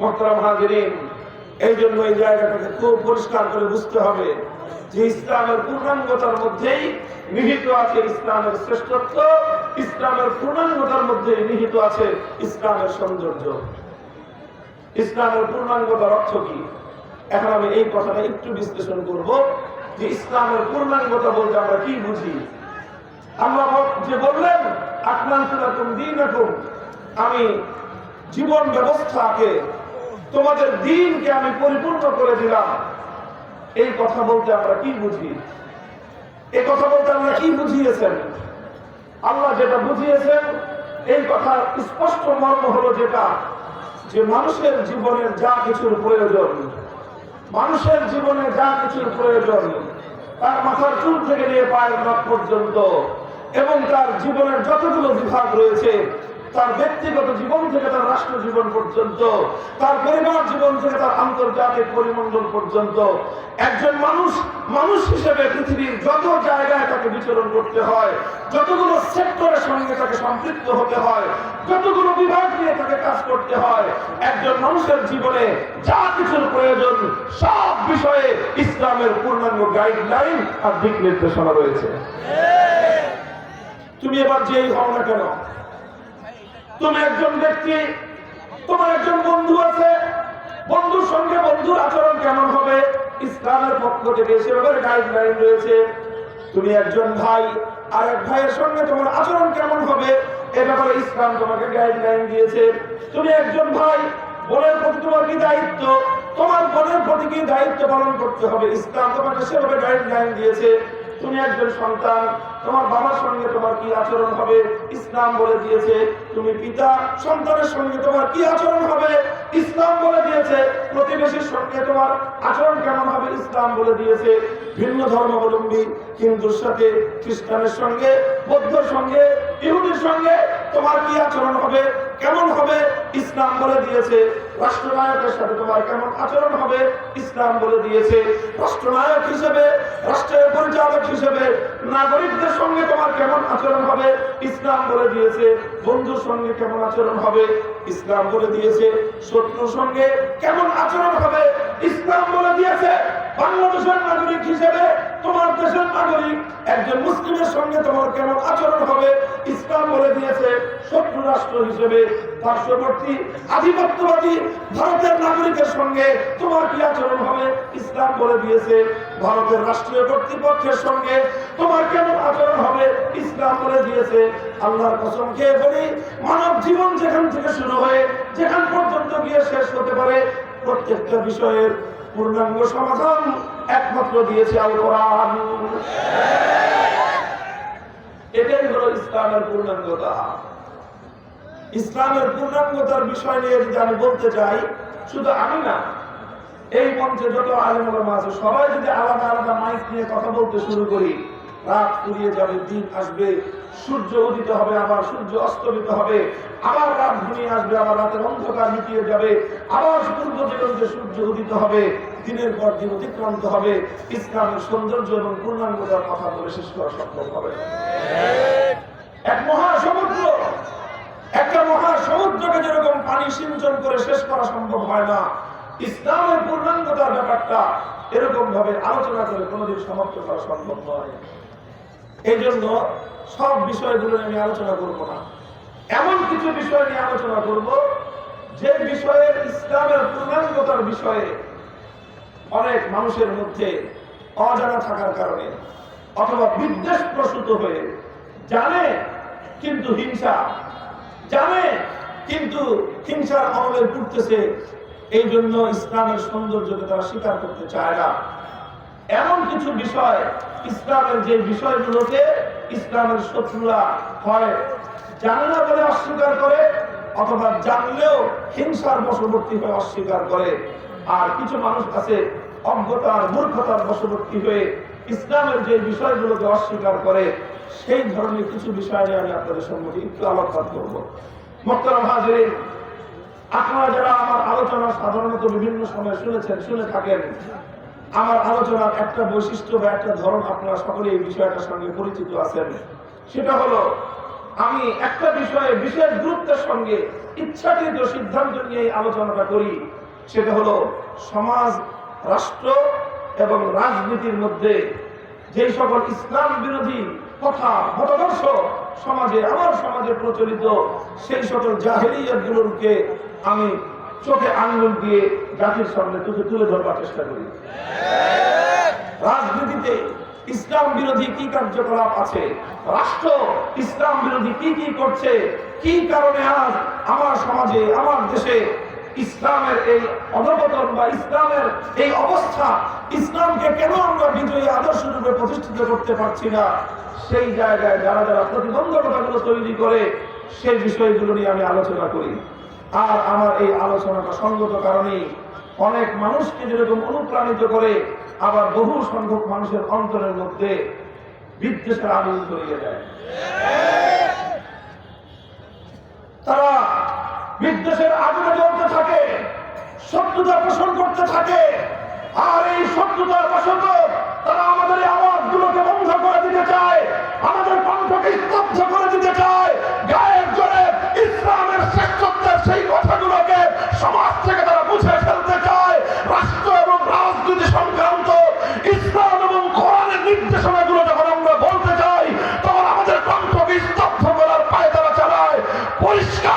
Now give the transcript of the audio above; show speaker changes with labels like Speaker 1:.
Speaker 1: মোহতারাম হাজিরিন, এই জন্য এই জায়গাটাকে খুব পরিষ্কার করে বুঝতে হবে যে ইসলামের পূর্ণাঙ্গতার মধ্যেই নিহিত আছে ইসলামের শ্রেষ্ঠত্ব, ইসলামের পূর্ণাঙ্গতার মধ্যে নিহিত আছে ইসলামের সৌন্দর্য। ইসলামের পূর্ণাঙ্গতার অর্থ কি? এখন আমি এই কথাটা একটু বিশ্লেষণ করব যে ইসলামের পূর্ণাঙ্গতা বলতে আমরা কি বুঝি? আল্লাহ যে বললেন আকমান্তুলাকুম দীনাকুম আমি জীবন ব্যবস্থাকে তোমাদের দিনকে আমি পরিপূর্ণ করে দিলাম। এই কথা বলতে আমরা কি বুঝি? এই কথা বলতে আমরা কি বুঝিয়েছেন? আল্লাহ যেটা বুঝিয়েছেন, এই কথা স্পষ্ট মর্ম হলো যেটা, যে মানুষের জীবনের যা কিছুর প্রয়োজন, মানুষের জীবনে যা কিছুর প্রয়োজন, তার মাথার চুল থেকে নিয়ে পায়ের পর্যন্ত এবং তার জীবনের যতগুলো বিভাগ রয়েছে তার ব্যক্তিগত জীবন থেকে তার রাষ্ট্র জীবন পর্যন্ত, তার পরিবার জীবন থেকে তার আন্তর্জাতিক পরিমণ্ডল পর্যন্ত, একজন মানুষ মানুষ হিসেবে পৃথিবীর যত জায়গায় তাকে বিচরণ করতে হয়, যতগুলো সেক্টরের সঙ্গে তাকে সম্পৃক্ত হতে হয়, যতগুলো বিভাগ নিয়ে তাকে কাজ করতে হয়, একজন মানুষের জীবনে যা কিছুর প্রয়োজন, সব বিষয়ে ইসলামের পূর্ণাঙ্গ গাইডলাইন আর দিক নির্দেশনা রয়েছে। তুমি এবার যেই হও না কেন তুমি একজন ব্যক্তি, তোমার একজন বন্ধু আছে, বন্ধুর সঙ্গে বন্ধুর আচরণ কেমন হবে? ইসলামের পক্ষ থেকে সে ব্যাপারে গাইডলাইন রয়েছে। তুমি একজন ভাই, আর এক ভাইয়ের সঙ্গে তোমার আচরণ কেমন হবে? এ ব্যাপারে ইসলাম তোমাকে গাইডলাইন দিয়েছে। তুমি একজন ভাই, বোনের প্রতি তোমার কি দায়িত্ব? তোমার বোনের প্রতি কি দায়িত্ব পালন করতে হবে? ইসলাম তোমাকে সেভাবে গাইডলাইন দিয়েছে। তুমি একজন সন্তান, তোমার বাবার সঙ্গে তোমার কি আচরণ হবে? ইসলাম বলে দিয়েছে, তুমি পিতা, সন্তানের সঙ্গে তোমার কি আচরণ হবে? ইসলাম বলে দিয়েছে, প্রতিবেশীর সঙ্গে তোমার আচরণ কেমন হবে? ইসলাম বলে দিয়েছে, ভিন্ন ধর্মাবলম্বী হিন্দুর সাথে, খ্রিস্টানের সঙ্গে, বৌদ্ধর সঙ্গে, ইহুদের সঙ্গে তোমার কি আচরণ হবে? কেমন হবে? ইসলাম বলে দিয়েছে, রাষ্ট্রনায়কের সাথে তোমার কেমন আচরণ হবে? ইসলাম বলে দিয়েছে, রাষ্ট্রনায়ক হিসেবে, রাষ্ট্রের পরিচালক হিসেবে, নাগরিকদের সঙ্গে তোমার কেমন আচরণ হবে? ইসলাম বলে দিয়েছে, বন্ধুর সঙ্গে কেমন আচরণ হবে? ইসলাম বলে দিয়েছে, শত্রুর সঙ্গে কেমন আচরণ হবে? ইসলাম বলে দিয়েছে, বাংলাদেশের নাগরিক হিসেবে তোমার দেশের নাগরিক, একজন মুসলিমের সঙ্গে তোমার কেমন আচরণ হবে? শত্রু রাষ্ট্র হিসেবে পার্শ্ববর্তী, আধিপত্যবাদী ভারতের নাগরিকের সঙ্গে তোমার কি আচরণ হবে? ইসলাম বলে দিয়েছে, ভারতের রাষ্ট্রীয় কর্তৃপক্ষের সঙ্গে তোমার কেমন আচরণ হবে? ইসলাম বলে দিয়েছে, আল্লাহর কসম খেয়ে বলি, মানব জীবন যেখান থেকে শুরু হয়ে, যেখান পর্যন্ত গিয়ে শেষ হতে পারে, প্রত্যেকটা বিষয়ের পূর্ণাঙ্গ সমাধান একমাত্র দিয়েছে আল কোরআন। এটাই হলো ইসলামের পূর্ণাঙ্গতা। ইসলামের পূর্ণাঙ্গতার বিষয় নিয়ে যদি আমি বলতে চাই শুধু আমি না, এই মঞ্চে যত আলেমা আছে, সবাই যদি আলাদা আলাদা মাইক নিয়ে কথা বলতে শুরু করি, রাত ফুরিয়ে যাবে, দিন আসবে, সূর্য উদিত হবে, আবার সূর্য অস্তমিত হবে, আবার রাত ঘুমিয়ে আসবে, আবার রাতের অন্ধকার মিটিয়ে যাবে, আবার পূর্ব দিগন্তে সূর্য উদিত হবে, দিনের পর দিন অতিক্রান্ত হবে, ইসলামের সৌন্দর্য এবং পূর্ণাঙ্গতার কথা বলে শেষ করা সম্ভব হবে এক মহাসমুদ্র একটা মহাসমুদ্রকে যেরকম পানি সিঞ্চন করে শেষ করা সম্ভব হয় না, ইসলামের পূর্ণাঙ্গতার ব্যাপারটা এরকম ভাবে আলোচনা করে কোনোদিন সমাপ্ত করা সম্ভব নয়। এই জন্য সব বিষয়গুলো আমি আলোচনা করব না। এমন কিছু বিষয় নিয়ে আলোচনা করব, যে বিষয়ে ইসলামের পূর্ণাঙ্গতার বিষয়ে অনেক মানুষের মধ্যে অজানা থাকার কারণে অথবা বিদ্বেষ প্রসূত হয়ে জানে, কিন্তু হিংসা জানে, কিন্তু হিংসার আমলে পড়তেছে এই জন্য ইসলামের সৌন্দর্যকে তারা স্বীকার করতে চায় না। এমন কিছু বিষয়, ইসলামের যে বিষয়গুলোকে ইসলামের শত্রুরা হয় জানে না বলে অস্বীকার করে, অথবা জানলেও হিংসার বশবর্তী হয়ে অস্বীকার করে। আর কিছু মানুষ আছে, অজ্ঞতার মূর্খতার বশবর্তী হয়ে ইসলামের যে বিষয়গুলোকে অস্বীকার করে সেই ধরনের কিছু বিষয় নিয়ে আমি আপনাদের সম্মুখে একটু আলোকপাত করব। আপনারা যারা আমার আলোচনা সাধারণত বিভিন্ন সময় শুনেছেন, শুনে থাকেন, আমার আলোচনার একটা বৈশিষ্ট্য বা একটা ধরন আপনারা সকলে এই বিষয়টার সঙ্গে পরিচিত আছেন। সেটা হলো, আমি একটা বিষয়ে বিশেষ গুরুত্বের সঙ্গে ইচ্ছাকৃত সিদ্ধান্ত নিয়ে আলোচনাটা করি। সেটা হলো, সমাজ, রাষ্ট্র এবং রাজনীতির মধ্যে যেই সকল ইসলাম বিরোধী কথা মতাদর্শ সমাজে, আমার সমাজে প্রচলিত সেই সকল জাহেরিয়াতগুলোকে আমি চোখে আঙ্গুল দিয়ে জাতির সামনে তুলে তুলে ধরবার চেষ্টা করি। রাজনীতিতে ইসলাম বিরোধী কি কার্যকলাপ আছে? রাষ্ট্র ইসলাম বিরোধী কি কি করছে? কি কারণে আজ আমার সমাজে, আমার দেশে ইসলামের এই অধপতন বা ইসলামের এই অবস্থা ইসলামকে কেন আমরা বিজয়ী আদর্শ রূপে প্রতিষ্ঠিত করতে পারছি না? সেই জায়গায় যারা যারা প্রতিবন্ধকতাগুলো তৈরি করে, সেই বিষয়গুলো নিয়ে আমি আলোচনা করি। আর আমার এই আলোচনাটা সঙ্গত কারণেই অনেক মানুষকে যেরকম অনুপ্রাণিত করে, আবার বহু সংখ্যক মানুষের অন্তরের মধ্যে বিদ্বেষের আগুন ধরিয়ে দেয়। তারা বিদ্বেষের আগুনে শাসন করতে থাকে। আর এই শত্রুতার বশত তারা আমাদের এই আওয়াজ গুলোকে বন্ধ করে দিতে চায়, আমাদের কণ্ঠকে স্তব্ধ করে দিতে চায়। গায়ের জোরে ইসলামের শ্রেষ্ঠত্বের সেই কথাগুলোকে সমাজ থেকে তারা বুঝে ফেলতে চায়। রাষ্ট্র এবং রাজনীতি সংক্রান্ত ইসলাম এবং কোরআনের নির্দেশনাগুলো যখন আমরা বলতে চাই, তখন আমাদের কণ্ঠকে স্তব্ধ করার পায়ে তারা চালায়। পরিষ্কার